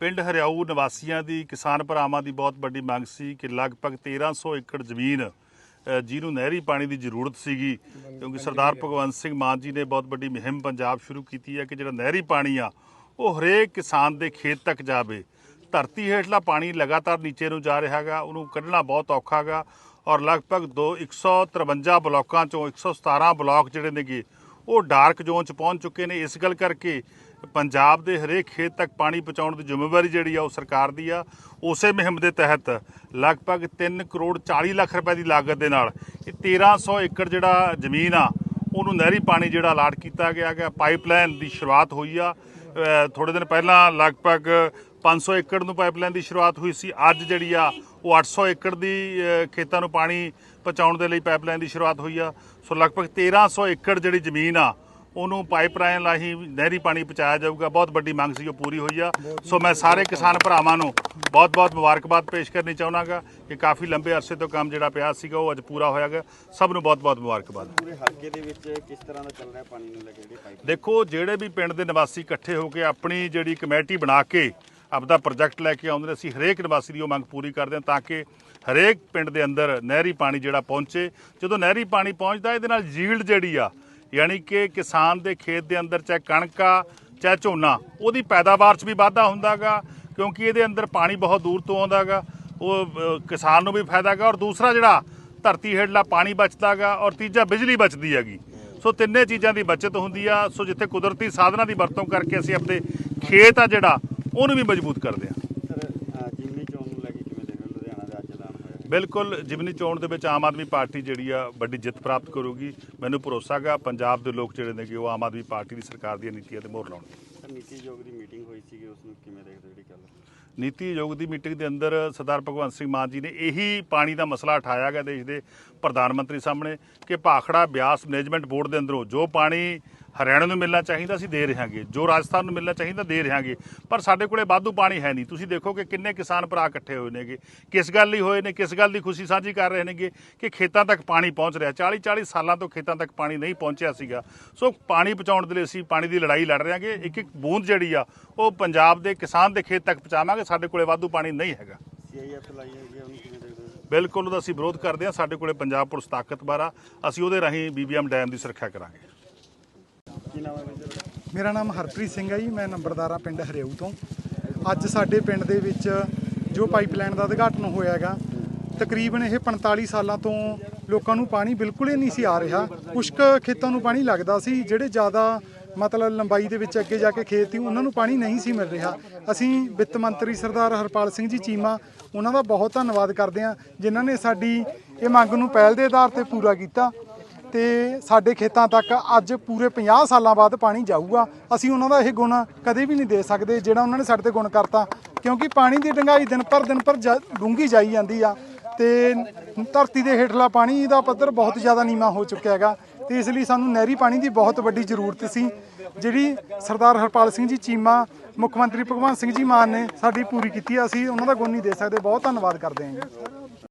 ਪਿੰਡ ਹਰਿਆਊ ਨਿਵਾਸੀਆਂ ਦੀ, ਕਿਸਾਨ ਭਰਾਵਾਂ ਦੀ ਬਹੁਤ ਵੱਡੀ ਮੰਗ ਸੀ ਕਿ ਲਗਭਗ 1300 ਏਕੜ ਜ਼ਮੀਨ ਜਿਹਨੂੰ ਨਹਿਰੀ ਪਾਣੀ ਦੀ ਜ਼ਰੂਰਤ ਸੀਗੀ। ਕਿਉਂਕਿ ਸਰਦਾਰ ਭਗਵੰਤ ਸਿੰਘ ਮਾਨ ਜੀ ਨੇ ਬਹੁਤ ਵੱਡੀ ਮੁਹਿੰਮ ਪੰਜਾਬ ਸ਼ੁਰੂ ਕੀਤੀ ਹੈ ਕਿ ਜਿਹੜਾ ਨਹਿਰੀ ਪਾਣੀ ਆ, ਉਹ ਹਰੇਕ ਕਿਸਾਨ ਦੇ ਖੇਤ ਤੱਕ ਜਾਵੇ। ਧਰਤੀ ਹੇਠਲਾ ਪਾਣੀ ਲਗਾਤਾਰ ਨੀਚੇ ਨੂੰ ਜਾ ਰਿਹਾ ਹੈਗਾ, ਉਹਨੂੰ ਕੱਢਣਾ ਬਹੁਤ ਔਖਾ ਹੈਗਾ ਔਰ ਲਗਭਗ 2 153 ਬਲਾਕਾਂ ਚੋਂ 117 ਬਲਾਕ ਜਿਹੜੇ ਨੇਗੇ ਉਹ ਡਾਰਕ ਜ਼ੋਨ ਚ ਪਹੁੰਚ ਚੁੱਕੇ ਨੇ। ਇਸ ਗੱਲ ਕਰਕੇ ਪੰਜਾਬ ਦੇ ਹਰੇਕ ਖੇਤ ਤੱਕ ਪਾਣੀ ਪਹੁੰਚਾਉਣ ਦੀ ਜ਼ਿੰਮੇਵਾਰੀ ਜਿਹੜੀ ਆ ਉਹ ਸਰਕਾਰ ਦੀ ਆ। ਉਸੇ ਮੁਹਿੰਮ ਦੇ ਤਹਿਤ ਲਗਭਗ 3 ਕਰੋੜ 40 ਲੱਖ ਰੁਪਏ ਦੀ ਲਾਗਤ ਦੇ ਨਾਲ ਇਹ 1300 ਏਕੜ ਜਿਹੜਾ ਜ਼ਮੀਨ ਆ ਉਹਨੂੰ ਨਹਿਰੀ ਪਾਣੀ ਜਿਹੜਾ ਅਲਾਟ ਕੀਤਾ ਗਿਆ ਹੈ ਪਾਈਪਲਾਈਨ ਦੀ ਸ਼ੁਰੂਆਤ ਹੋਈ ਆ। ਅ, ਥੋੜੇ ਦਿਨ ਪਹਿਲਾਂ ਲਗਭਗ 500 ਏਕੜ ਨੂੰ ਪਾਈਪਲਾਈਨ ਦੀ ਸ਼ੁਰੂਆਤ ਹੋਈ ਸੀ। ਅੱਜ ਜਿਹੜੀ ਆ ਉਹ 800 ਏਕੜ ਦੀ ਖੇਤਾਂ ਨੂੰ ਪਾਣੀ ਪਹੁੰਚਾਉਣ ਦੇ ਲਈ ਪਾਈਪਲਾਈਨ ਦੀ ਸ਼ੁਰੂਆਤ ਹੋਈ ਆ। ਸੋ ਲਗਭਗ 1300 ਏਕੜ ਜਿਹੜੀ ਜ਼ਮੀਨ ਆ ਉਹਨੂੰ ਪਾਈਪਲਾਈਨ ਰਾਹੀਂ ਨਹਿਰੀ ਪਾਣੀ ਪਹੁੰਚਾਇਆ ਜਾਊਗਾ। ਬਹੁਤ ਵੱਡੀ ਮੰਗ ਸੀ ਉਹ ਪੂਰੀ ਹੋਈ ਆ। ਸੋ ਮੈਂ ਸਾਰੇ ਕਿਸਾਨ ਭਰਾਵਾਂ ਨੂੰ ਬਹੁਤ-ਬਹੁਤ ਮੁਬਾਰਕਬਾਦ ਪੇਸ਼ ਕਰਨੀ ਚਾਹੁੰਦਾਗਾ ਕਿ ਕਾਫੀ ਲੰਬੇ ਅਰਸੇ ਤੋਂ ਕੰਮ ਜਿਹੜਾ ਪਿਆ ਸੀਗਾ ਉਹ ਅੱਜ ਪੂਰਾ ਹੋਇਆਗਾ। ਸਭ ਨੂੰ ਬਹੁਤ-ਬਹੁਤ ਮੁਬਾਰਕਬਾਦ। ਪੂਰੇ ਹਲਕੇ ਦੇ ਵਿੱਚ ਕਿਸ ਤਰ੍ਹਾਂ ਦਾ ਚੱਲ ਰਿਹਾ ਪਾਣੀ ਨੂੰ ਲੈ ਕੇ ਜਿਹੜੀ ਪਾਈਪ? ਦੇਖੋ ਜਿਹੜੇ ਵੀ ਪਿੰਡ ਦੇ ਨਿਵਾਸੀ ਇਕੱਠੇ ਹੋ ਕੇ ਆਪਣੀ ਜਿਹੜੀ ਕਮੇਟੀ ਬਣਾ ਕੇ ਆਪਦਾ ਪ੍ਰੋਜੈਕਟ ਲੈ ਕੇ ਆਉਂਦੇ ਨੇ, ਅਸੀਂ ਹਰੇਕ ਨਿਵਾਸੀ ਦੀ ਉਹ ਮੰਗ ਪੂਰੀ ਕਰਦੇ ਹਾਂ ਤਾਂ ਕਿ ਹਰੇਕ ਪਿੰਡ ਦੇ ਅੰਦਰ ਨਹਿਰੀ ਪਾਣੀ ਜਿਹੜਾ ਪਹੁੰਚੇ। ਜਦੋਂ ਨਹਿਰੀ ਪਾਣੀ ਪਹੁੰਚਦਾ, ਇਹਦੇ ਨਾਲ ਜੀਲਡ ਜਿਹੜੀ ਆ, ਯਾਨੀ ਕਿ ਕਿਸਾਨ ਦੇ ਖੇਤ ਦੇ ਅੰਦਰ ਚਾਹੇ ਕਣਕ ਆ, ਚਾਹੇ ਝੋਨਾ, ਉਹਦੀ ਪੈਦਾਵਾਰ 'ਚ ਵੀ ਵਾਧਾ ਹੁੰਦਾਗਾ, ਕਿਉਂਕਿ ਇਹਦੇ ਅੰਦਰ ਪਾਣੀ ਬਹੁਤ ਦੂਰ ਤੋਂ ਆਉਂਦਾਗਾ, ਉਹ ਕਿਸਾਨ ਨੂੰ ਵੀ ਫਾਇਦਾਗਾ ਔਰ ਦੂਸਰਾ ਜਿਹੜਾ ਧਰਤੀ ਹੇਠਲਾ ਪਾਣੀ ਬਚਦਾਗਾ ਔਰ ਤੀਜਾ ਬਿਜਲੀ ਬਚਦੀ ਹੈਗੀ। ਸੋ ਤਿੰਨੇ ਚੀਜ਼ਾਂ ਦੀ ਬਚਤ ਹੁੰਦੀ ਆ। ਸੋ ਜਿੱਥੇ ਕੁਦਰਤੀ ਸਾਧਨਾਂ ਦੀ ਵਰਤੋਂ ਕਰਕੇ ਅਸੀਂ ਆਪਣੇ ਖੇਤ ਆ ਜਿਹੜਾ ਉਹਨੂੰ ਵੀ ਮਜ਼ਬੂਤ ਕਰਦੇ ਆ। ਨੂੰ ਕੇ ਬਿਲਕੁਲ ਜਿਮਨੀ ਚੋਣ ਦੇ ਵਿੱਚ ਆਮ ਆਦਮੀ ਪਾਰਟੀ ਜਿਹੜੀ ਆ ਵੱਡੀ ਜਿੱਤ ਪ੍ਰਾਪਤ ਕਰੂਗੀ। ਮੈਨੂੰ ਭਰੋਸਾ ਗਾ ਪੰਜਾਬ ਦੇ ਲੋਕ ਜਿਹੜੇ ਨੇਗੇ ਉਹ ਆਮ ਆਦਮੀ ਪਾਰਟੀ ਦੀ ਸਰਕਾਰ ਦੀਆਂ ਨੀਤੀਆਂ ਤੇ ਮੋਹਰ ਲਾਉਣਗੇ। ਨੀਤੀ ਆਯੋਗ ਦੀ ਮੀਟਿੰਗ ਹੋਈ ਸੀਗੀ ਉਸ ਨੂੰ ਕਿਵੇਂ ਦੇਖਦੇ ਜਿਹੜੀ ਗੱਲ ਨੀਤੀ ਆਯੋਗ ਦੀ ਮੀਟਿੰਗ ਦੇ ਅੰਦਰ ਸਰਦਾਰ ਭਗਵੰਤ ਸਿੰਘ ਮਾਨ ਜੀ ਨੇ ਇਹੀ ਪਾਣੀ ਦਾ ਮਸਲਾ ਉਠਾਇਆ ਗਿਆ ਦੇਸ਼ ਦੇ ਪ੍ਰਧਾਨ ਮੰਤਰੀ ਸਾਹਮਣੇ ਕਿ ਭਾਖੜਾ ਬਿਆਸ ਮੈਨੇਜਮੈਂਟ ਬੋਰਡ ਦੇ ਅੰਦਰੋਂ ਜੋ ਪਾਣੀ ਹਰਿਆਣਾ ਨੂੰ ਮਿਲਣਾ ਚਾਹੀਦਾ ਸੀ ਦੇ ਰਹਾਂਗੇ। ਜੋ ਰਾਜਸਥਾਨ ਨੂੰ ਮਿਲਣਾ ਚਾਹੀਦਾ ਦੇ ਰਹਾਂਗੇ। ਪਰ ਸਾਡੇ ਕੋਲੇ ਵਾਧੂ ਪਾਣੀ ਹੈ ਨਹੀਂ। ਤੁਸੀਂ ਦੇਖੋ ਕਿ ਕਿੰਨੇ ਕਿਸਾਨ ਭਰਾ ਇਕੱਠੇ ਹੋਏ ਨੇਗੇ। ਕਿਸ ਗੱਲ ਲਈ ਹੋਏ ਨੇ ਕਿਸ ਗੱਲ ਦੀ ਖੁਸ਼ੀ ਸਾਂਝੀ ਕਰ ਰਹੇ ਨੇਗੇ ਕਿ ਖੇਤਾਂ ਤੱਕ ਪਾਣੀ ਪਹੁੰਚ ਰਿਹਾ। 40 40 ਸਾਲਾਂ ਤੋਂ ਖੇਤਾਂ ਤੱਕ ਪਾਣੀ ਨਹੀਂ ਪਹੁੰਚਿਆ ਸੀਗਾ। ਸੋ ਪਾਣੀ ਪਹੁੰਚਾਉਣ ਦੇ ਲਈ ਅਸੀਂ ਪਾਣੀ ਦੀ ਲੜਾਈ ਲੜ ਰਹੇ ਹਾਂਗੇ। ਇੱਕ ਇੱਕ ਬੂੰਦ ਜਿਹੜੀ ਆ ਉਹ ਪੰਜਾਬ ਦੇ ਕਿਸਾਨ ਦੇ ਖੇਤ ਤੱਕ ਪਹੁੰਚਾਵਾਂਗੇ। ਸਾਡੇ ਕੋਲੇ ਵਾਧੂ ਪਾਣੀ ਨਹੀਂ ਹੈਗਾ। ਸੀਆਈਐਫ ਲਾਈ ਹੈਗੀ ਹੈ, ਉਹਨੂੰ ਕਿਵੇਂ ਦੇਖਦੇ ਹੋ? ਬਿਲਕੁਲ ਉਹਦਾ ਅਸੀਂ ਵਿਰੋਧ ਕਰਦੇ ਹਾਂ। ਸਾਡੇ ਕੋਲੇ ਪੰਜਾਬ ਪੁਲਿਸ ਤਾਕਤਵਰ ਆ। ਅਸੀਂ ਉਹਦੇ ਰਾਹੀਂ ਬੀਬੀਐਮ ਡੈਮ ਦੀ ਸੁਰੱਖਿਆ ਕਰਾਂਗੇ। ਕੀ ਨਾਮ ਹੈ ਜੀ ਮੇਰਾ ਨਾਮ ਹਰਪ੍ਰੀਤ ਸਿੰਘ ਹੈ ਜੀ, ਮੈਂ ਨੰਬਰਦਾਰਾ ਪਿੰਡ ਹਰਿਆਊ ਤੋਂ। ਅੱਜ ਸਾਡੇ ਪਿੰਡ ਦੇ ਵਿੱਚ ਜੋ ਪਾਈਪਲਾਈਨ ਦਾ ਉਦਘਾਟਨ ਹੋਇਆ ਹੈਗਾ, ਤਕਰੀਬਨ ਇਹ 45 ਸਾਲਾਂ ਤੋਂ ਲੋਕਾਂ ਨੂੰ ਪਾਣੀ ਬਿਲਕੁਲ ਹੀ ਨਹੀਂ ਸੀ ਆ ਰਿਹਾ। ਕੁਝ ਖੇਤਾਂ ਨੂੰ ਪਾਣੀ ਲੱਗਦਾ ਸੀ, ਜਿਹੜੇ ਜ਼ਿਆਦਾ ਮਤਲਬ ਲੰਬਾਈ ਦੇ ਵਿੱਚ ਅੱਗੇ ਜਾ ਕੇ ਖੇਤ ਸੀ, ਉਹਨਾਂ ਨੂੰ ਪਾਣੀ ਨਹੀਂ ਸੀ ਮਿਲ ਰਿਹਾ। ਅਸੀਂ ਵਿੱਤ ਮੰਤਰੀ ਸਰਦਾਰ ਹਰਪਾਲ ਸਿੰਘ ਜੀ ਚੀਮਾ, ਉਹਨਾਂ ਦਾ ਬਹੁਤ ਧੰਨਵਾਦ ਕਰਦੇ ਹਾਂ, ਜਿਨ੍ਹਾਂ ਨੇ ਸਾਡੀ ਇਹ ਮੰਗ ਨੂੰ ਪਹਿਲ ਦੇ ਆਧਾਰ ਤੇ ਪੂਰਾ ਕੀਤਾ। ਤੇ ਸਾਡੇ ਖੇਤਾਂ ਤੱਕ ਅੱਜ ਪੂਰੇ 50 ਸਾਲਾਂ ਬਾਅਦ ਪਾਣੀ ਜਾਊਗਾ। ਅਸੀਂ ਉਹਨਾਂ ਦਾ ਇਹ ਗੁਣ ਕਦੇ ਵੀ ਨਹੀਂ ਦੇ ਸਕਦੇ ਜਿਹੜਾ ਉਹਨਾਂ ਨੇ ਸਾਡੇ ਤੇ ਗੁਣ ਕਰਤਾ। ਕਿਉਂਕਿ ਪਾਣੀ ਦੀ ਡੰਗਾਈ ਦਿਨ ਪਰ ਦਿਨ ਪਰ ਡੂੰਗੀ ਜਾਈ ਜਾਂਦੀ ਆ। ਤੇ ਧਰਤੀ ਦੇ ਹੇਠਲਾ ਪਾਣੀ ਦਾ ਪੱਧਰ ਬਹੁਤ ਜ਼ਿਆਦਾ ਨੀਵਾਂ ਹੋ ਚੁੱਕਿਆ ਹੈਗਾ। ਤੇ ਇਸ ਲਈ ਸਾਨੂੰ ਨਹਿਰੀ ਪਾਣੀ ਦੀ ਬਹੁਤ ਵੱਡੀ ਜ਼ਰੂਰਤ ਸੀ। ਜਿਹੜੀ ਸਰਦਾਰ ਹਰਪਾਲ ਸਿੰਘ ਜੀ ਚੀਮਾ, ਮੁੱਖ ਮੰਤਰੀ ਭਗਵੰਤ ਸਿੰਘ ਜੀ ਮਾਨ ਨੇ ਸਾਡੀ ਪੂਰੀ ਕੀਤੀ ਅਸੀਂ ਉਹਨਾਂ ਦਾ ਗੁਣ ਨਹੀਂ ਦੇ ਸਕਦੇ। ਬਹੁਤ ਧੰਨਵਾਦ ਕਰਦੇ ਹਾਂ ਜੀ।